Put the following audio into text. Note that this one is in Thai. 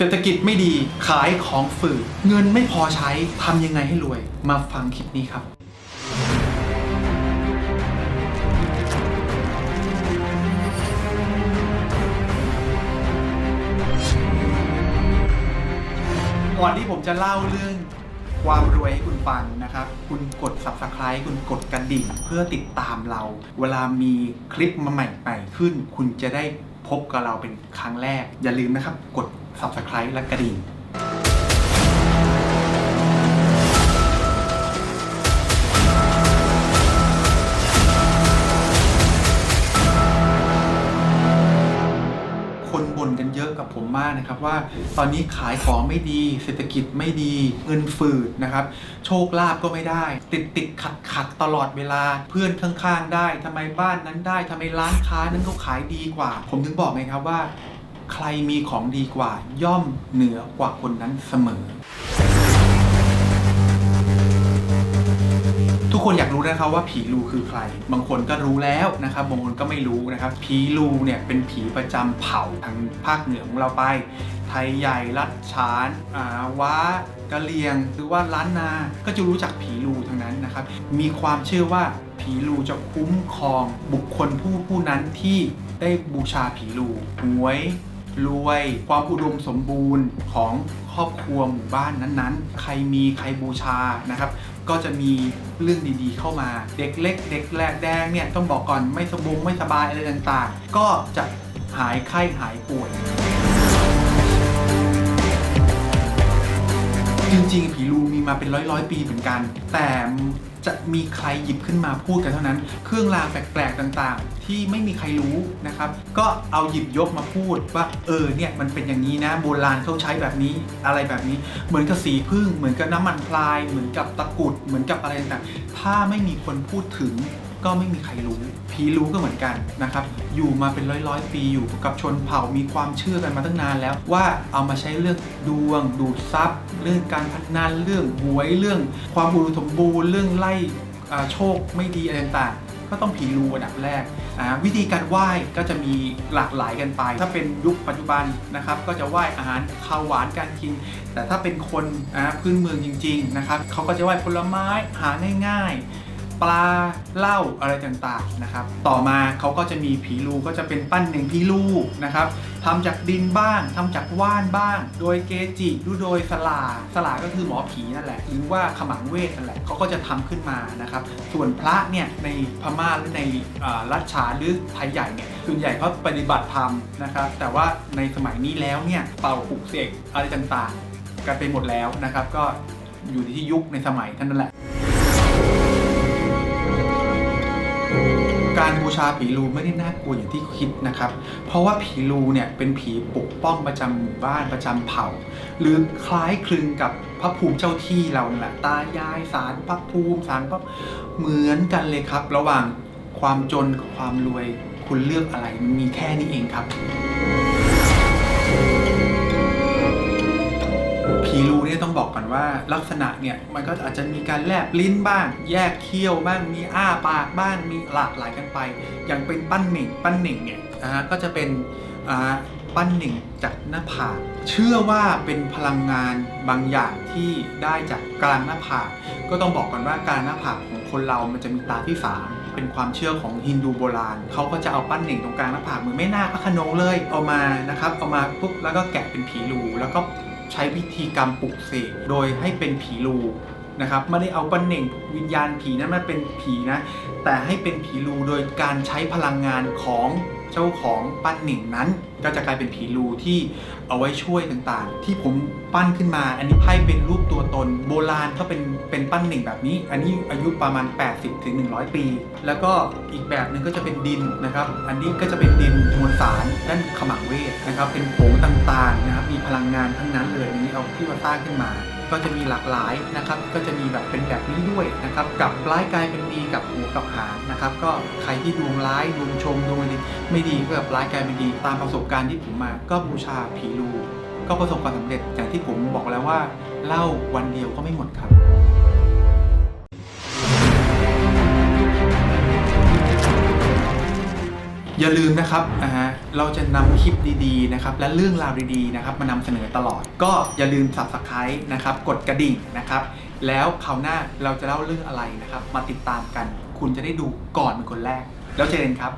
เศรษฐกิจไม่ดีขายของฝืดเงินไม่พอใช้ทำยังไงให้รวย มาฟังคลิปนี้ครับ ก่อนที่ผมจะเล่าเรื่องความรวยให้คุณฟังนะครับ คุณกด subscribe คุณกดกระดิ่งเพื่อติดตามเรา เวลามีคลิปมาใหม่ๆขึ้น คุณจะได้ พบกับเราเป็นครั้งแรก อย่าลืมนะครับ กด subscribe และกระดิ่ง คนบ่นกันเยอะกับผมมากนะครับว่าตอนนี้ขายของไม่ดี เศรษฐกิจไม่ดีเงินฝืดนะครับ โชคลาภก็ไม่ได้ ติดติดขัดขัดตลอดเวลาเพื่อนข้างๆได้ทำไมบ้านนั้นได้ทำไมร้านค้านั้นเขาขายดีกว่า ผมถึงบอกไงครับว่า ใครมีของดีกว่าย่อมเหนือกว่าคนนั้นเสมอ ทุกคนอยากรู้นะครับว่าผีลูคือใคร บางคนก็รู้แล้วนะครับบางคนก็ไม่รู้นะครับผีลูเนี่ยเป็นผีประจำเผ่าทางภาคเหนือของเราไป ไทยใหญ่ลัดฉานอ่าว้ากะเหรียง หรือว่าล้านนา ก็จะรู้จักผีลูทั้งนั้นนะครับ มีความเชื่อว่าผีลูจะคุ้มครองบุคคลผู้ผู้นั้นที่ได้บูชาผีลูหวยรวยความอุดมสมบูรณ์ของครอบครัวหมู่บ้านนั้นๆ ใครมีใครบูชานะครับ ก็จะมี เรื่องดีๆ เข้ามา เด็กเล็ก เด็กแรกแดงเนี่ยต้องบอกก่อนไม่สบงไม่สบายอะไรต่างๆ ก็จะหายไข้หายป่วย จริงๆ ผีลูมีมาเป็นร้อยร้อยๆปีเหมือนกัน แต่จะมีใครหยิบขึ้นมาพูดกันเท่านั้น เครื่องรางแปลกๆต่างๆ ที่ไม่มีใครรู้นะครับ ก็เอาหยิบยกมาพูดว่า เออเนี่ยมันเป็นอย่างนี้นะ โบราณเขาใช้แบบนี้อะไรแบบนี้ เหมือนกับสีพึ่ง เหมือนกับน้ำมันพลาย เหมือนกับตะกรุด เหมือนกับอะไรต่างๆ ถ้าไม่มีคนพูดถึง ก็ไม่มีใครรู้ผีรู้ก็เหมือนกันนะครับ อยู่มาเป็นร้อยร้อยๆปีอยู่กับชนเผ่ามีความเชื่อกันมาตั้งนานแล้ว ว่าเอามาใช้เรื่องดวง ดูดทรัพย์เรื่องการพัฒนาเรื่องหวยเรื่อง ความอุดมสมบูรณ์เรื่องไล่โชคไม่ดีอะไรต่างๆก็ต้องผีรู้อันดับแรก วิธีการไหว้ก็จะมีหลากหลายกันไป ถ้าเป็นยุคปัจจุบันนะครับ ก็จะไหว้อาหารข้าวหวานการกิน แต่ถ้าเป็นคนพื้นเมืองจริง ๆ นะครับเขาก็จะไหว้ผลไม้หาง่าย ๆ ปลาเหล้าอะไรต่างๆนะครับ ต่อมาเขาก็จะมีผีลูก็จะเป็นปั้นหนึ่งผีลูนะครับทำจากดินบ้างทำจากว่านบ้าง โดยเกจิหรือโดยสลาสลาก็คือหมอผีนั่นแหละ หรือว่าขมังเวทนั่นแหละเขาก็จะทำขึ้นมานะครับ ส่วนพระเนี่ยในพม่าหรือในอ่ารัชชาหรือไทยใหญ่เนี่ยส่วนใหญ่เขาปฏิบัติธรรมนะครับ แต่ว่าในสมัยนี้แล้วเนี่ยเป่าปลุกเสกอะไรต่างๆ กันไปหมดแล้วนะครับ ก็อยู่ที่ยุคในสมัยท่านนั่นแหละ การบูชาผีลูไม่ได้น่ากลัวอย่างที่คิดนะครับ เพราะว่าผีลูเนี่ยเป็นผีปกป้องประจำหมู่บ้านประจำเผ่า หรือคล้ายคลึงกับพระภูมิเจ้าที่เรานั่นแหละตายายสารพระภูมิสารพระเหมือนกันเลยครับ ระหว่างความจนกับความรวยคุณเลือกอะไรมันมีแค่นี้เองครับ ผีรูเนี่ยต้องบอกก่อนว่าลักษณะเนี่ยมันก็อาจจะมีการแลบลิ้นบ้าง แยกเคี้ยวบ้างมีอ้าปากบ้างมีหลากหลายกันไป อย่างเป็นปั้นหน่งปั้นหน่งเนี่ยนะฮะก็จะเป็นอ่าปั้นหน่งจากหน้าผากเชื่อว่าเป็นพลังงานบางอย่างที่ได้จากกลางหน้าผากก็ต้องบอกก่อนว่ากลางหน้าผากของคนเรามันจะมีตาที่สามเป็นความเชื่อของฮินดูโบราณเขาก็จะเอาปั้นเหน่งตรงกลางหน้าผากเหมือนแม่นาคพระขนงเลยเอามานะครับเอามาปุ๊บแล้วก็แกะเป็นผีรูแล้วก็ ใช้พิธีกรรมปลุกเสกโดยให้เป็นผีลูนะครับไม่ได้เอาปันเน่งวิญญาณผีนั้นมาเป็นผีนะ แต่ให้เป็นผีลูโดยการใช้พลังงานของ เจ้าของปั้นเน่งนั้น ก็จะกลายเป็นผีลูที่เอาไว้ช่วยต่างๆ ที่ผมปั้นขึ้นมา อันนี้ไพ่เป็นรูปตัวตน โบราณก็เป็นเป็นปั้นเน่งแบบนี้ อันนี้อายุประมาณ 80ถึง100 ปี แล้วก็อีกแบบหนึ่งก็จะเป็นดินนะครับ อันนี้ก็จะเป็นดินมวลสารด้านขมังเวทนะครับ เป็นผงต่างๆนะครับมีพลังงานทั้งนั้นเลยนนี้เอาที่มาสร้างขึ้นมาก็จะมีหลากหลายนะครับ ก็จะมีแบบเป็นแบบนี้ด้วยนะครับกับร้ายกลายเป็นดีกับหัวกับหางนะครับ ก็ใครที่ดวงร้ายดวงชมดวงไม่ดีก็แบบร้ายกลายเป็นดีตามประสบการณ์ที่ผมมา ก็บูชาผีรูก็ประสบความสำเร็จอย่างที่ผมบอกแล้วว่าเล่าวันเดียวก็ไม่หมดครับอย่าลืมนะครับอ่า เราจะนำคลิปดีๆนะครับและเรื่องราวดีๆนะครับมานำเสนอตลอด ก็อย่าลืม subscribe นะครับกดกระดิ่งนะครับ แล้วคราวหน้าเราจะเล่าเรื่องอะไรนะครับ มาติดตามกัน คุณจะได้ดูก่อนเป็นคนแรก แล้วเจอกันครับ